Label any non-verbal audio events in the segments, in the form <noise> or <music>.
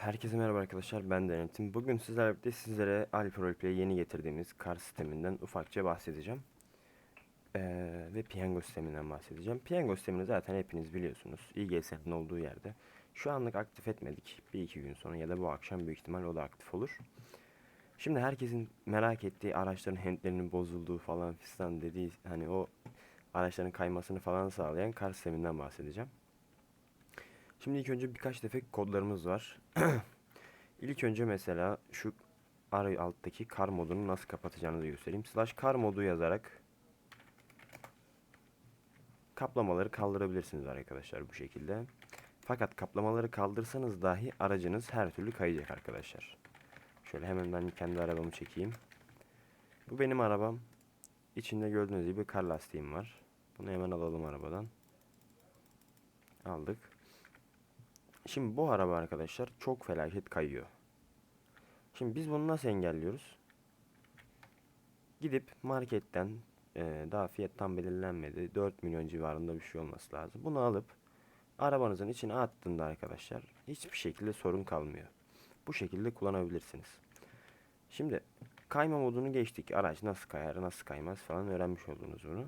Herkese merhaba arkadaşlar ben Denetim. Bugün sizlerle sizlere Alfa Roleplay'e yeni getirdiğimiz kar sisteminden ufakça bahsedeceğim. Ee, ve piyango sisteminden bahsedeceğim. Piyango sistemini zaten hepiniz biliyorsunuz. İGS'nin olduğu yerde. Şu anlık aktif etmedik. Bir iki gün sonra ya da bu akşam büyük ihtimal o da aktif olur. Şimdi herkesin merak ettiği araçların handlerinin bozulduğu falan fistan dediği hani o araçların kaymasını falan sağlayan kar sisteminden bahsedeceğim. Şimdi ilk önce birkaç tefek kodlarımız var. <clears throat> ilk önce mesela şu ara alttaki kar modunu nasıl kapatacağınızı göstereyim. Slash kar modu yazarak kaplamaları kaldırabilirsiniz arkadaşlar bu şekilde. Fakat kaplamaları kaldırsanız dahi aracınız her türlü kayacak arkadaşlar. Şöyle hemen ben kendi arabamı çekeyim. Bu benim arabam. İçinde gördüğünüz gibi kar lastiğim var. Bunu hemen alalım arabadan. Aldık. Şimdi bu araba arkadaşlar çok felaket kayıyor. Şimdi biz bunu nasıl engelliyoruz? Gidip marketten e, daha fiyat tam belirlenmedi. 4 milyon civarında bir şey olması lazım. Bunu alıp arabanızın içine attığında arkadaşlar hiçbir şekilde sorun kalmıyor. Bu şekilde kullanabilirsiniz. Şimdi kayma modunu geçtik. Araç nasıl kayar, nasıl kaymaz falan öğrenmiş oldunuz bunu.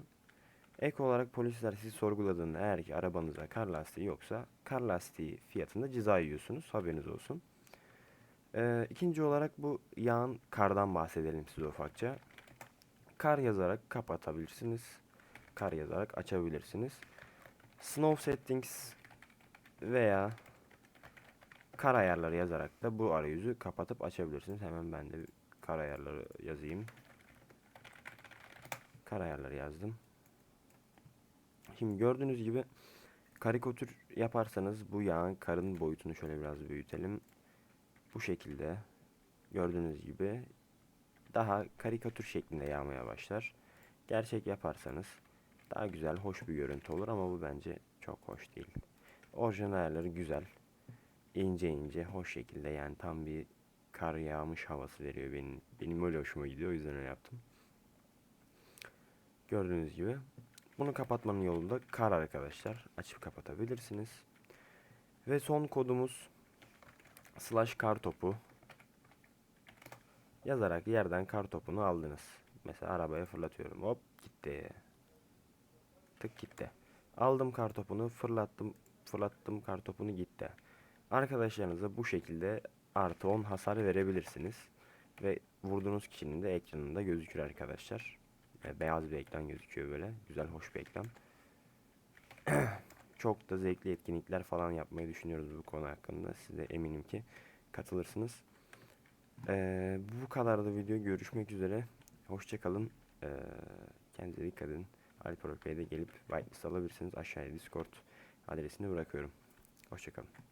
Ek olarak polisler sizi sorguladığında eğer ki arabanıza kar lastiği yoksa kar lastiği fiyatında ceza yiyorsunuz. Haberiniz olsun. Ee, ikinci olarak bu yağın kardan bahsedelim size ufakça. Kar yazarak kapatabilirsiniz. Kar yazarak açabilirsiniz. Snow settings veya kar ayarları yazarak da bu arayüzü kapatıp açabilirsiniz. Hemen ben de kar ayarları yazayım. Kar ayarları yazdım. Şimdi gördüğünüz gibi karikatür yaparsanız bu yağın karın boyutunu şöyle biraz büyütelim. Bu şekilde gördüğünüz gibi daha karikatür şeklinde yağmaya başlar. Gerçek yaparsanız daha güzel, hoş bir görüntü olur ama bu bence çok hoş değil. Orijinal ayarları güzel. ince ince, hoş şekilde yani tam bir kar yağmış havası veriyor benim. Benim öyle hoşuma gidiyor o yüzden öyle yaptım. Gördüğünüz gibi bunu kapatmanın yolu da kar arkadaşlar. Açıp kapatabilirsiniz. Ve son kodumuz slash kar topu yazarak yerden kar topunu aldınız. Mesela arabaya fırlatıyorum. Hop gitti. Tık gitti. Aldım kar topunu fırlattım. Fırlattım kar topunu gitti. Arkadaşlarınıza bu şekilde artı 10 hasar verebilirsiniz. Ve vurduğunuz kişinin de ekranında gözükür arkadaşlar. Beyaz bir ekran gözüküyor böyle. Güzel, hoş bir ekran. <clears throat> Çok da zevkli etkinlikler falan yapmayı düşünüyoruz bu konu hakkında. Siz de eminim ki katılırsınız. Ee, bu kadar da video. Görüşmek üzere. Hoşçakalın. Ee, kendinize dikkat edin. Alper Okey'de gelip whitelist alabilirsiniz. Aşağıya Discord adresini bırakıyorum. Hoşçakalın.